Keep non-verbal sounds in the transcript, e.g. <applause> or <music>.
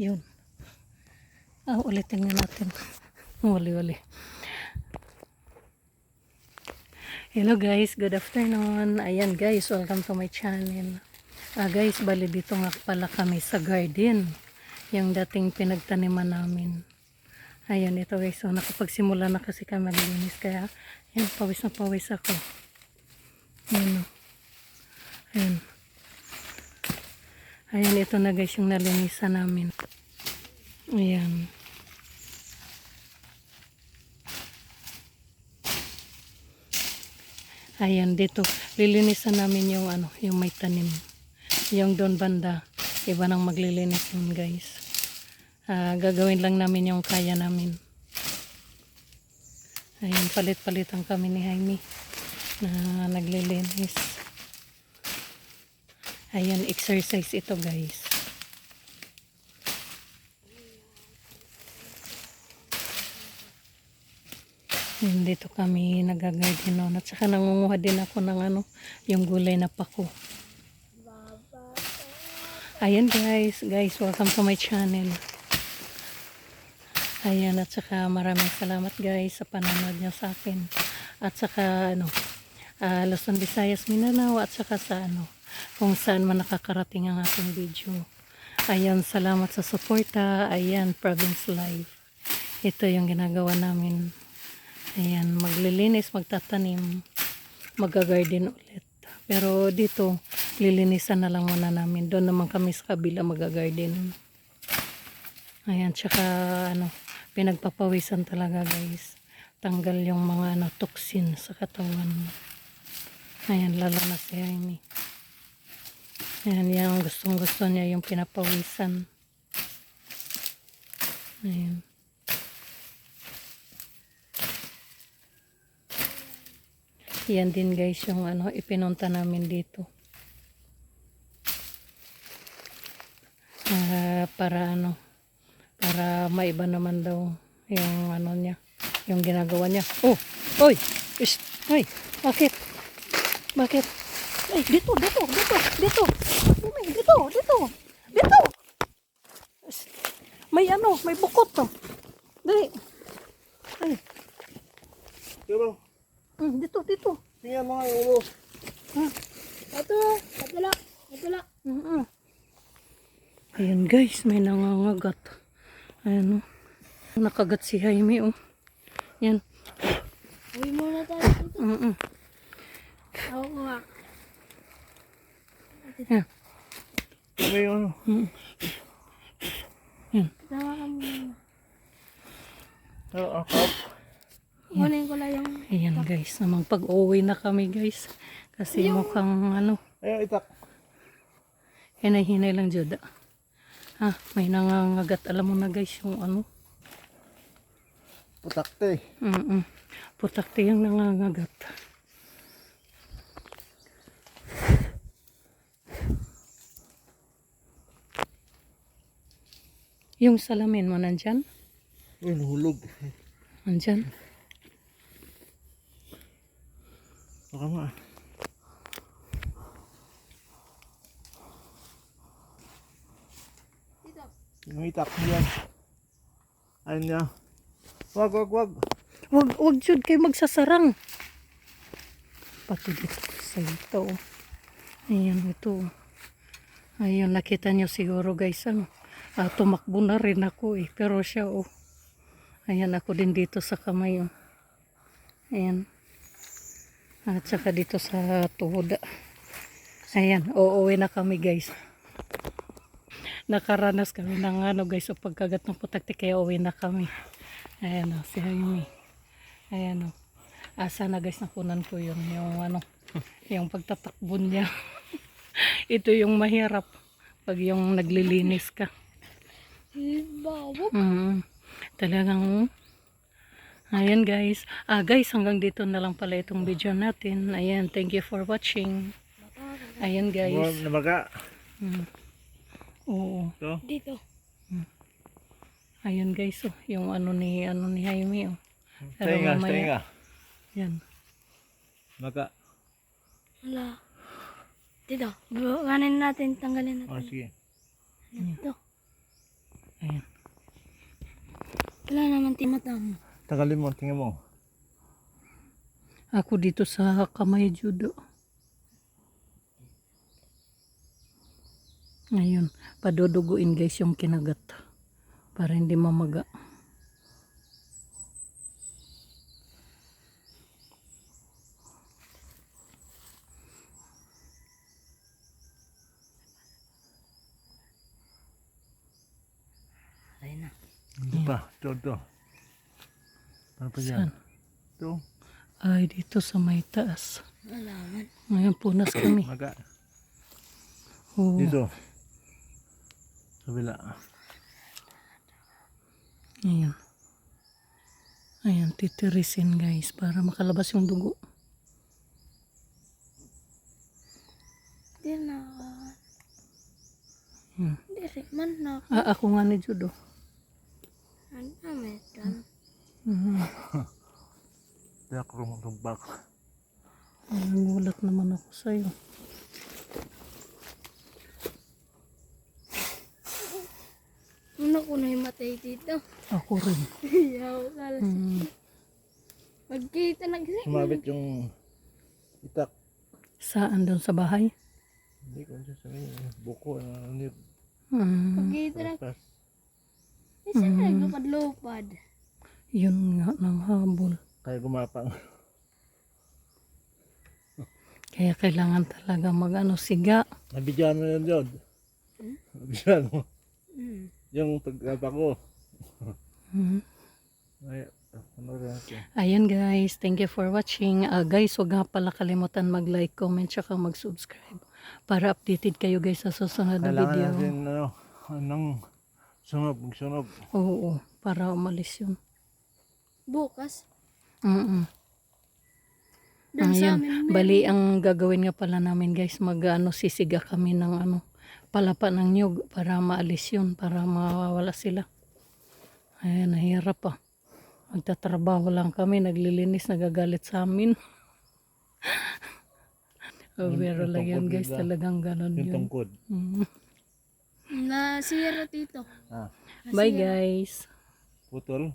Yun. Ah, ulitin nga natin. <laughs> Wali, wali. Hello guys, good afternoon. Ayan guys, welcome to my channel. Ah guys, bali dito nga pala kami sa garden. Yung dating pinagtaniman namin. Ayan, ito guys. So, nakapagsimula na kasi kami maglinis. Kaya, ayan, pawis na pawis ako. Ayan o. Ayan. Ayan, ito na guys yung nalinisan namin. Ayan. Ayan, dito. Lilinisan namin yung ano, yung may tanim. Yung doon banda. Iba nang maglilinis yun guys. Ah, gagawin lang namin yung kaya namin. Ayan, palit-palitan kami ni Jaime na naglilinis. Ayan, exercise ito guys. Ayan, dito kami nagagarden noon. At saka nangunguha din ako ng ano, yung gulay na pako. Ayan guys, guys, welcome to my channel. Ayan, at saka maraming salamat guys sa panonood nyo sa akin. At saka ano, ah, Luzon, Visayas, Mindanao, at saka sa ano, kung saan man nakakarating ang ating video. Ayan, salamat sa suporta. Ayan, Province Live. Ito yung ginagawa namin. Ayan, maglilinis, magtatanim, magagarden ulit. Pero dito, lilinisan na lang muna namin. Doon naman kami sa kabila magagarden. Ayan, tsaka ano, pinagpapawisan talaga guys. Tanggal yung mga ano, toxin sa katawan. Ayan, lalo na si Jaime. Ayan, yung gustong gusto niya yung pinapawisan. Ayan. Yan din guys yung ano, ipinunta namin dito. Ah, para ano, para maiba naman daw yung ano niya, yung ginagawa niya. Oh, oy, Ish, oy, bakit? Bakit? Ay, dito, dito, dito, dito. Ay, dito, dito, dito. May ano, may bukot to. Dali. Ay, Diba? mm, dito, dito. Tingnan mo nga yung ulo. Ito, padala, padala. Mm-mm. Ayan guys, may nangangagat. Ayan o. Nakagat si Jaime oh. Yan. Uwi muna tayo dito. Mm-mm. Ako nga. Yan. Diba yung ano? Tawa ka muna. Oh, ako. Kunin ko lang yung... Ayan guys, namang pag-uwi na kami guys. Kasi mukhang ano, Ayun, itak. hinay-hinay lang Joda. Ha, may nangangagat. Alam mo na guys yung ano. Putakte. Mm-mm. Putakti yung nangangagat. Yung salamin mo nandyan? Uy, nahulog. Nandyan? Baka nga. Dito. Yung itak yan. Ayun niya. Wag, wag, wag. Wag, wag Jud kayo magsasarang. Pati dito sa ito. Ayan, ito. Ayun, nakita niyo siguro guys, ano. Ah, tumakbo na rin ako eh. Pero siya, oh. Ayan, ako din dito sa kamay, oh. Ayan. At saka dito sa tuhod. Ayan, uuwi na kami guys. Nakaranas kami ng ano guys, o pagkagat ng putakti, kaya uwi na kami. Ayan o, si Jaime. Ayan o. Asa na guys, nakunan ko yun. Yung ano, yung pagtatakbo niya. <laughs> Ito yung mahirap pag yung naglilinis ka. Bawo. Mm, talagang Ayan guys. Ah guys, hanggang dito na lang pala itong video natin. Ayan, thank you for watching. Ayan Guys. Nabaga. Mm. Oo. So, Dito. Ayun guys, oh, yung ano ni ano ni Jaime oh. Pero stay nga, mamaya- stay nga. Yan. Baga. Wala. Dito. Ganin natin, tanggalin Oh, natin. sige. Dito. Ayan. Wala naman timatang. Tagalin mo, tingnan mo. Ako dito sa kamay judo. Ngayon, paduduguin guys yung kinagat para hindi mamaga. Pa, ito, ito. Ano pa dyan? Saan? Ito, Ay, dito sa may taas. Wala man. Ngayon, punas kami. maga. Oo. Dito. Kabila. Ayan. Ayan, titirisin guys para makalabas yung dugo. Di na. Hmm. Di rin man na. Ah, ako nga ni Judo. Ano na meron? Mhm. Hindi ako rumutubak. Ay, Nagulat naman ako sa'yo. Ano ko na himatay dito? Ako rin. Yaw kala. Mhm. Magkita nag-isip. Sumabit yung itak. Saan doon sa bahay? Hindi ko siya sabihin. Buko. Ano yun? Mhm. Magkita nag... Pas. Isa na naglupad-lupad. Yun nga ng habol. Kaya gumapang. Kaya kailangan talaga mag-ano, siga. Nabigyan mo yun yun. Nabigyan mo. Hmm. Yung pagkapa ko. Mhm. Ay, ano. Ayan guys, thank you for watching. Ah, guys, huwag nga pala kalimutan mag-like, comment, tsaka mag-subscribe. Para updated kayo guys sa susunod na Kailangan video. natin, ano, anong sunog, magsunog. Oo, para umalis yun. Bukas. Mm sa amin. meron. bali ang gagawin nga pala namin guys, mag ano, sisiga kami ng ano, palapa ng nyug para maalis yun, para mawawala sila. Ayan, nahirap pa. Magtatrabaho lang kami, naglilinis, nagagalit sa amin. <laughs> oh, pero lang yan guys, talagang ganon Yung yun. tungkod. Mm. Nasira dito. Ah, Bye guys. putol.